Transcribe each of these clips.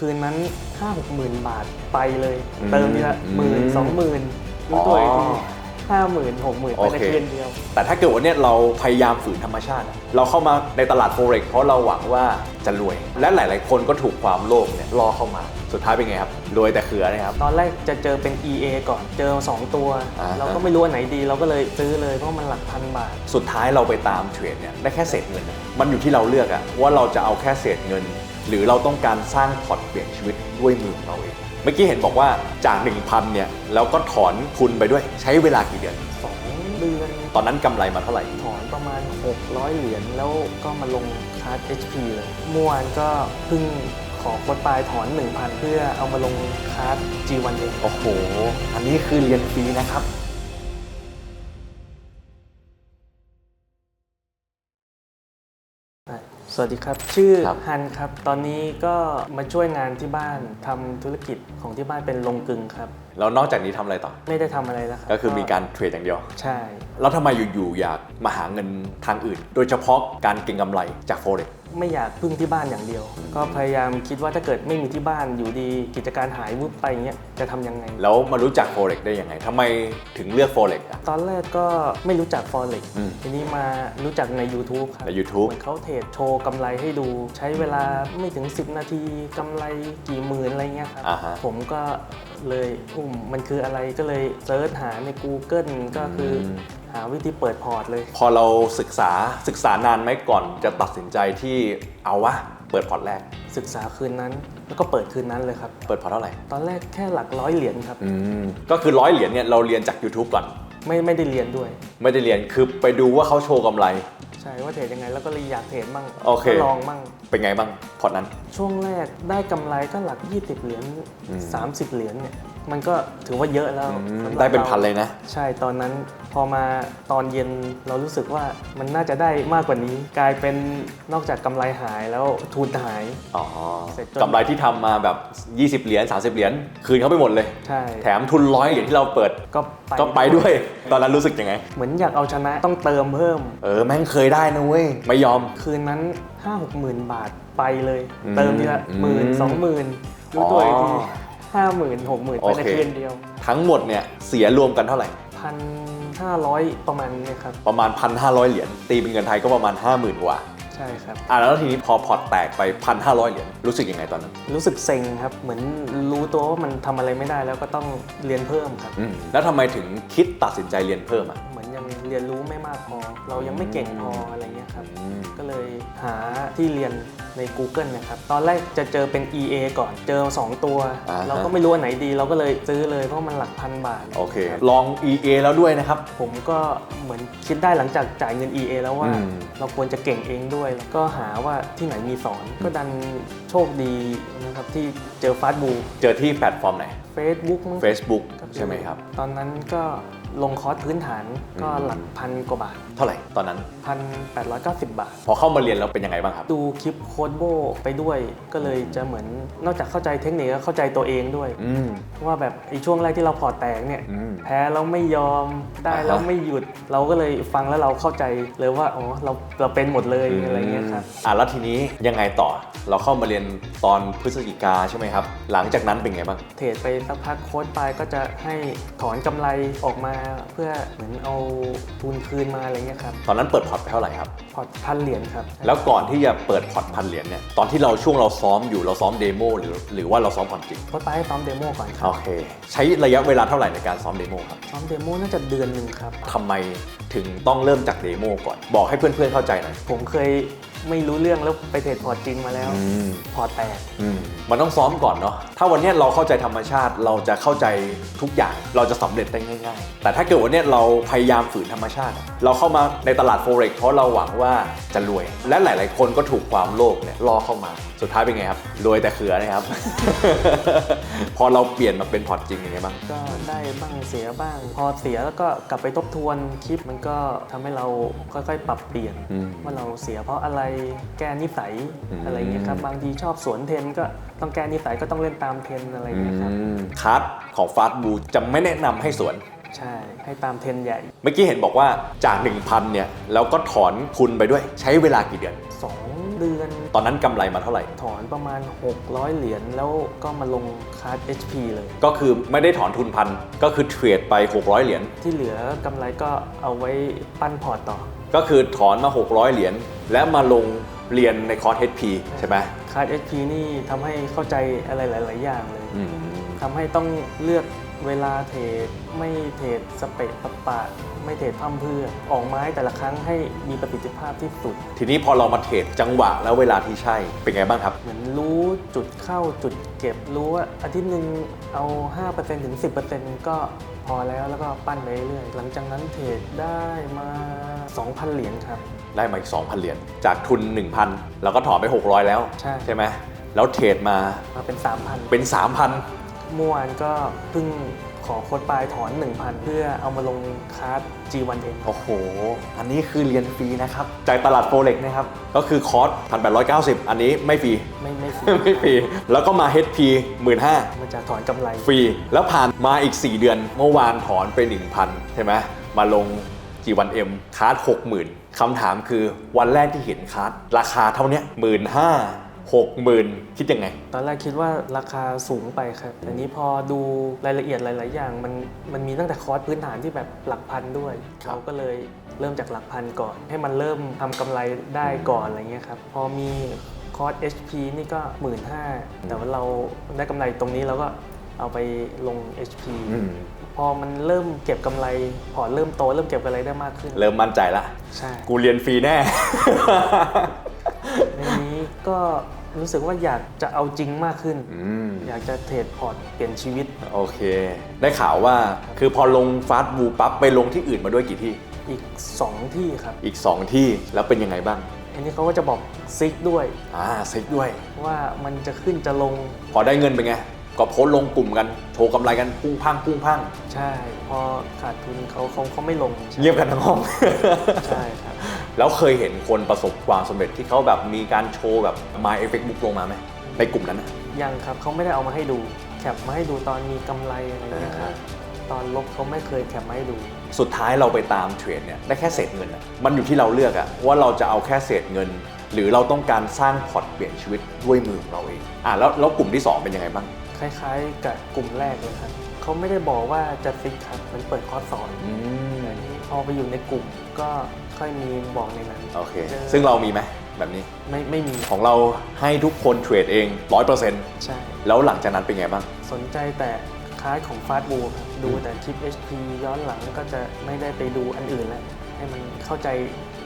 คืนนั้น5 6หมื่นบาทไปเลย อืมเติมทีละหมื่นสองหมื่นรู้ตัวอีกทีอ๋อห้าหมื่นหกหมื่นไปในโอเค คืนเดียว แต่ถ้าเกิดว่าเนี่ยเราพยายามฝืนธรรมชาติอะเราเข้ามาในตลาดโฟเร็กเพราะเราหวังว่าจะรวย และหลาย ๆ คนก็ถูกความโลภเนี่ยล่อเข้ามา สุดท้ายเป็นไงครับ รวยแต่เขือนะครับ ตอนแรกจะเจอเป็น EA ก่อนเจอ 2 ตัว อ่าฮะเราก็ไม่รู้อันไหนดี เราก็เลยซื้อเลยเพราะมันหลักพันบาท สุดท้ายเราไปตามเทรดเนี่ยได้แค่เศษเงินมันอยู่ที่เราเลือกอะว่าเราจะเอาแค่เศษเงิน หรือเราต้องการสร้างพอร์ตเปลี่ยนชีวิตด้วยมือของเราเอง เมื่อกี้เห็นบอกว่าจาก 1,000เนี่ยแล้วก็ถอนทุนไปด้วยใช้เวลากี่เดือน 2 เดือน ตอนนั้นกำไรมาเท่าไหร่ ถอนประมาณ 600 เหรียญแล้วก็มาลงคาร์ด HP เลยเมื่อวานก็เพิ่งขอโค้ดปลายถอน 1,000 เพื่อเอามาลงคาร์ด G1 เองโอ้โห อันนี้คือเรียนฟรีนะครับ สวัสดีครับ ชื่อครับฮันครับ ตอนนี้ก็มาช่วยงานที่บ้านทำธุรกิจของที่บ้านเป็นลงกลึงครับแล้วนอกจากนี้ทำอะไรต่อ ไม่ได้ทำอะไรแล้วครับก็คือมีการเทรดอย่างเดียว ใช่ แล้วทำไมอยู่ๆอยากมาหาเงินทางอื่น โดยเฉพาะการเก็งกำไรจาก Forex ไม่อยากพึ่งที่บ้านอย่างเดียว ก็พยายามคิดว่าถ้าเกิดไม่มีที่บ้านอยู่ดีกิจการหายวุบไปอย่างเงี้ยจะทำยังไง แล้วมารู้จัก Forex ได้ยังไงทำไมถึงเลือก Forex อะ ตอนแรกก็ไม่รู้จัก Forex อืมทีนี้มารู้จักใน YouTube ครับใน YouTube เหมือนเขาเทรดโชว์กำไรให้ดู ใช้เวลาไม่ถึง 10 นาทีกำไรกี่หมื่นอะไรเงี้ยครับ อ่าฮะ ผมก็เลยอุ้ม มันคืออะไรก็เลยเซิร์ชหาใน Google ก็คืออมหาวิธีเปิดพอร์ตเลย พอเราศึกษาศึกษานานไหมก่อนจะตัดสินใจที่เอาวะเปิดพอร์ตแรก ศึกษาคืนนั้น แล้วก็เปิดคืนนั้นเลยครับ เปิดพอร์ตเท่าไหร่ตอนแรกแค่หลักร้อยเหรียญครับ อืมก็คือร้อยเหรียญเนี่ยเราเรียนจาก YouTube ก่อน ไม่ไม่ได้เรียนด้วย ไม่ได้เรียนคือไปดูว่าเขาโชว์กำไร ใช่ว่าเทรดยังไงแล้วก็เลยอยากเทรดมั่งโอเค ก็ลองมั่งเป็นไงบ้างพอร์ตนั้น ช่วงแรกได้กำไรก็หลัก 20 เหรียญอืม30 เหรียญเนี่ย มันก็ถือว่าเยอะแล้วอืมสำหรับได้เป็นราพันเลยนะ ใช่ตอนนั้นพอมาตอนเย็นเรารู้สึกว่ามันน่าจะได้มากกว่านี้ กลายเป็นนอกจากกำไรหายแล้วทุนหาย อ๋อเสร็จจน กำไรที่ทำมาแบบ 20 เหรียญ 30 เหรียญ คืนเขาไปหมดเลย ใช่แถมทุนร้อยเหรียญที่เราเปิด ก็ไปก็ไปด้วย ตอนนั้นรู้สึกยังไง เหมือนอยากเอาชนะต้องเติมเพิ่ม เออ แม่งเคยได้นะเว้ย ไม่ยอม คืนนั้น 5 6หมื่นบาทไปเลย อืมเติมทีละหมื่นอืมสองหมื่นรู้ตัวอีกทีอ๋อ ห้าหมื่นหกหมื่นโอไปในเค คืนเดียวทั้งหมดเนี่ยเสียรวมกันเท่าไหร่ พันห้าร้อยประมาณนี้ครับ ประมาณ 1,500 เหรียญตีเป็นเงินไทยก็ประมาณ 50,000กว่าใช่ครับ อะแล้วทีนี้พอพอร์ตแตกไป 1,500 เหรียญรู้สึกยังไงตอนนั้นรู้สึกเซ็งครับ เหมือนรู้ตัวว่ามันทำอะไรไม่ได้แล้วก็ต้องเรียนเพิ่มครับ อืมแล้วทำไมถึงคิดตัดสินใจเรียนเพิ่มอะ เหมือนยัง เรียนรู้ไม่มากพอ เรายังไม่เก่งพออะไรเงี้ยครับอืมก็เลยหาที่เรียนใน Google นะครับ ตอนแรกจะเจอเป็น EA ก่อน เจอ 2 ตัว อ่าฮะ เราก็ไม่รู้อันไหนดี เราก็เลยซื้อเลยเพราะมันหลักพันบาทโอเครับลอง EA แล้วด้วยนะครับ ผมก็เหมือนคิดได้หลังจากจ่ายเงิน EA แล้วว่า อืม เราควรจะเก่งเองด้วย แล้วก็หาว่าที่ไหนมีสอน ก็ดันโชคดีนะครับที่เจอฟาสบู เจอที่แพลตฟอร์มไหน Facebook มั้ง Facebook ใช่ไหมครับ ตอนนั้นก็ ลงคอร์สพื้นฐานก็หลักพันกว่าบาท เท่าไหร่ตอนนั้นพันแปดร้อยเก้าสิบบาท พอเข้ามาเรียนแล้วเป็นยังไงบ้างครับ ดูคลิปโค้ดโบไปด้วย ก็เลยจะเหมือนนอกจากเข้าใจเทคนิคก็เข้าใจตัวเองด้วย อืมเพราะว่าแบบไอ้ช่วงแรกที่เราพอร์ตแตกเนี่ยอืมแพ้แล้วไม่ยอมได้อ่าฮะแล้วไม่หยุด เราก็เลยฟังแล้วเราเข้าใจเลยว่าอ๋อเราเราเป็นหมดเลยอะไรเงี้ยครับ อะแล้วทีนี้ยังไงต่อ เราเข้ามาเรียนตอนพฤศจิกาใช่ไหมครับ หลังจากนั้นเป็นไงบ้าง เทรดไปสักพักโค้ดไปก็จะให้ถอนกำไรออกมาเพื่อเหมือนเอาทุนคืนมาอะไรเงี้ยครับตอนนั้นเปิดพอร์ตไปเท่าไหร่ครับ พอร์ตพันเหรียญครับ แล้วก่อนที่จะเปิดพอร์ตพันเหรียญเนี่ยตอนที่เราช่วงเราซ้อมอยู่เราซ้อมเดโมหรือหรือว่าเราซ้อมความจริงโค้ดไปให้ซ้อมเดโมก่อนครับโอเค ใช้ระยะเวลาเท่าไหร่ในการซ้อมเดโมครับซ้อมเดโมน่าจะเดือนหนึ่งครับ ทำไมถึงต้องเริ่มจากเดโมก่อน บอกให้เพื่อนๆเข้าใจหน่อย ผมเคย ไม่รู้เรื่องแล้วไปเทรดพอร์ตจริงมาแล้วพอร์ตแตก อืมมันต้องซ้อมก่อนเนาะ ถ้าวันเนี้ยเราเข้าใจธรรมชาติเราจะเข้าใจทุกอย่าง เราจะสำเร็จได้ง่ายๆ แต่ถ้าเกิดวันเนี้ยเราพยายามฝืนธรรมชาติเราเข้ามาในตลาด Forex เพราะเราหวังว่าจะรวย และหลาย ๆ คนก็ถูกความโลภเนี่ยล่อเข้ามา สุดท้ายเป็นไงครับ รวยแต่เขือนะครับ พอเราเปลี่ยนมาเป็นพอร์ตจริงยังไงบ้าง ก็ได้บ้างเสียบ้าง พอเสียแล้วก็กลับไปทบทวนคลิปมันก็ทำให้เราค่อยๆ ปรับเปลี่ยน อืม ว่าเราเสียเพราะอะไรแก้นิสัยอืม อะไรเงี้ยครับบางทีชอบสวนเทรนก็ต้องแก้นิสัยก็ต้องเล่นตามเทรนอะไรเงี้ยครับคาร์ดของฟาสบูจะไม่แนะนำให้สวน ใช่ให้ตามเทรนใหญ่ เมื่อกี้เห็นบอกว่าจาก 1,000เนี่ยแล้วก็ถอนทุนไปด้วยใช้เวลากี่เดือน 2 เดือนตอนนั้นกำไรมาเท่าไหร่ ถอนประมาณ 600 เหรียญแล้วก็มาลงคาร์ด HP เลย ก็คือไม่ได้ถอนทุนพันก็คือเทรดไป 600 เหรียญที่เหลือกำไรก็เอาไว้ปั้นพอร์ตต่อ ก็คือถอนมา 600 เหรียญ และมาลงเรียนในคอร์ส HP ใช่ไหมคาร์ด HP นี่ทำให้เข้าใจอะไรหลาย ๆ อย่างเลยอืมทำให้ต้องเลือกเวลาเทรดไม่เทรดสเปะปะปะ ไม่เทรดพั่มเพรื่อ ออกไม้แต่ละครั้งให้มีประสิทธิภาพที่สุด ทีนี้พอเรามาเทรดจังหวะแล้วเวลาที่ใช่เป็นไงบ้างครับ เหมือนรู้จุดเข้าจุดเก็บรู้ว่าอาทิตย์หนึ่งเอา 5%ถึง 10%ก็พอแล้วแล้วก็ปั้นไปเรื่อยๆหลังจากนั้นเทรดได้มา 2,000 เหรียญครับ ได้มาอีก 2,000 เหรียญจากทุน 1,000แล้วก็ถอนไป 600 แล้วใช่ใช่ ไหมแล้วเทรดมามาเป็น 3,000เป็น 3,000 เมื่อวานก็เพิ่งขอโค้ดปลายถอน 1,000 เพื่อเอามาลงคาร์ด G1M โอ้โห อันนี้คือเรียนฟรีนะครับจากตลาดโฟเล็กนะครับ ก็คือคอร์ส 1,890 อันนี้ไม่ฟรี ไม่ไม่ฟรีไม่ฟรี แล้วก็มา HP 15,000 มันจะถอนกำไร ฟรี แล้วผ่านมาอีก 4 เดือน เมื่อวานถอนไป 1,000 ใช่ไหมมาลง G1M คาร์ด60,000คำถามคือวันแรกที่เห็นคาร์ดราคาเท่าเนี้หมื่นห้าหกหมื่นคิดยังไง ตอนแรกคิดว่าราคาสูงไปครับแต่นี้พอดูรายละเอียดหลาย ๆ อย่าง มันมันมีตั้งแต่คอร์สพื้นฐานที่แบบหลักพันด้วยครับเราก็เลยเริ่มจากหลักพันก่อน ให้มันเริ่มทำกำไรได้ก่อนอะไรเงี้ยครับพอมีคอร์ส HP นี่ก็1 5ื่นแต่ว่าเราได้กำไรตรงนี้เราก็เอาไปลง HP อืมพอมันเริ่มเก็บกำไรพอร์ตเริ่มโตเริ่มเก็บกำไรได้มากขึ้น เริ่มมั่นใจละใช่กูเรียนฟรีแน่ในนี้ก็รู้สึกว่าอยากจะเอาจริงมากขึ้นอืมอยากจะเทรดพอร์ตเปลี่ยนชีวิต โอเค ได้ข่าวว่าคือพอลงฟาสต์บูปั๊บไปลงที่อื่นมาด้วยกี่ที่ อีก 2 ที่ครับ อีก 2 ที่แล้วเป็นยังไงบ้าง อันนี้เขาก็จะบอกซิกด้วย อ่าเซ็กด้วย ว่ามันจะขึ้นจะลง พอได้เงินเป็นไง ก็โพสต์ลงกลุ่มกันโชว์กำไรกันพุ่งพังพุ่งพังใช่พอขาดทุนเขาเขาเขาไม่ลงเงียบกันทั้งห้อง ใช่ครับ แล้วเคยเห็นคนประสบความสำเร็จที่เขาแบบมีการโชว์แบบ My Effect Book ลงมาไหมในกลุ่มนั้นนะ ยังครับเขาไม่ได้เอามาให้ดูแคปมาให้ดูตอนมีกำไรอะไรอย่างเงี้ยครับตอนลบเขาไม่เคยแคปมาให้ดู สุดท้ายเราไปตามเทรดเนี่ยได้แค่เศษเงินอะมันอยู่ที่เราเลือกอะว่าเราจะเอาแค่เศษเงิน หรือเราต้องการสร้างพอร์ตเปลี่ยนชีวิตด้วยมือของเราเองอะแล้วแล้วกลุ่มที่สองเป็นยังไงบ้าง คล้ายๆ กับกลุ่มแรกเลยครับเขาไม่ได้บอกว่าจะฟิกครับมันเปิดคอร์สสอนอืมแต่นี่พอไปอยู่ในกลุ่มก็ค่อยมีบอกในนั้น โอเค ซึ่งเรามีไหมแบบนี้ไม่ไม่มีของเราให้ทุกคนเทรดเอง100%ใช่ แล้วหลังจากนั้นเป็นไงบ้าง สนใจแต่คล้ายของฟาสต์บูครับดูแต่คลิป HP ย้อนหลังก็จะไม่ได้ไปดูอันอื่นแล้วให้มันเข้าใจ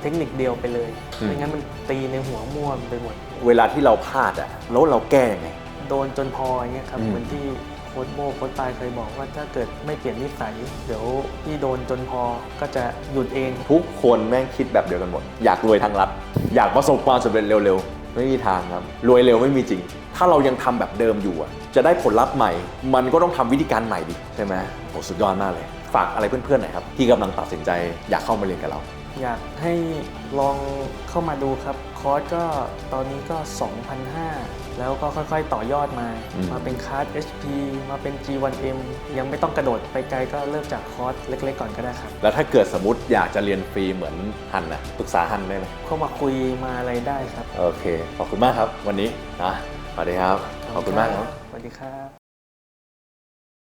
เทคนิคเดียวไปเลย อืม ไม่งั้นมันตีในหัวม่วมไปหมด เวลาที่เราพลาดอะแล้วเราแก้ยังไง โดนจนพออย่างเงี้ยครับอืม เหมือนที่โค้ดโบโค้ดปายเคยบอกว่าถ้าเกิดไม่เปลี่ยนนิสัย เดี๋ยวพี่โดนจนพอก็จะหยุดเอง ทุกคนแม่งคิดแบบเดียวกันหมด อยากรวยทางลัด อยากประสบความสำเร็จเร็วๆ ไม่มีทางครับ รวยเร็วไม่มีจริง ถ้าเรายังทำแบบเดิมอยู่อะจะได้ผลลัพธ์ใหม่ มันก็ต้องทำวิธีการใหม่ดิใช่ไหมโหสุดยอดมากเลย ฝากอะไรเพื่อนๆหน่อยครับที่กำลังตัดสินใจอยากเข้ามาเรียนกับเรา อยากให้ลองเข้ามาดูครับ คอร์สก็ตอนนี้ก็ 2,500 แล้วก็ค่อยๆต่อยอดมาอืมมาเป็นคาร์ด HP มาเป็น G1M ยังไม่ต้องกระโดดไปไกลก็เริ่มจากคอร์สเล็กๆก่อนก็ได้ครับ แล้วถ้าเกิดสมมติอยากจะเรียนฟรีเหมือนฮันนะปรึกษาฮันได้ไหมเข้ามาคุยมาอะไรได้ครับ โอเค ขอบคุณมากครับ วันนี้นะสวัสดีครับ ขอบคุณมากครับ สวัสดีครับ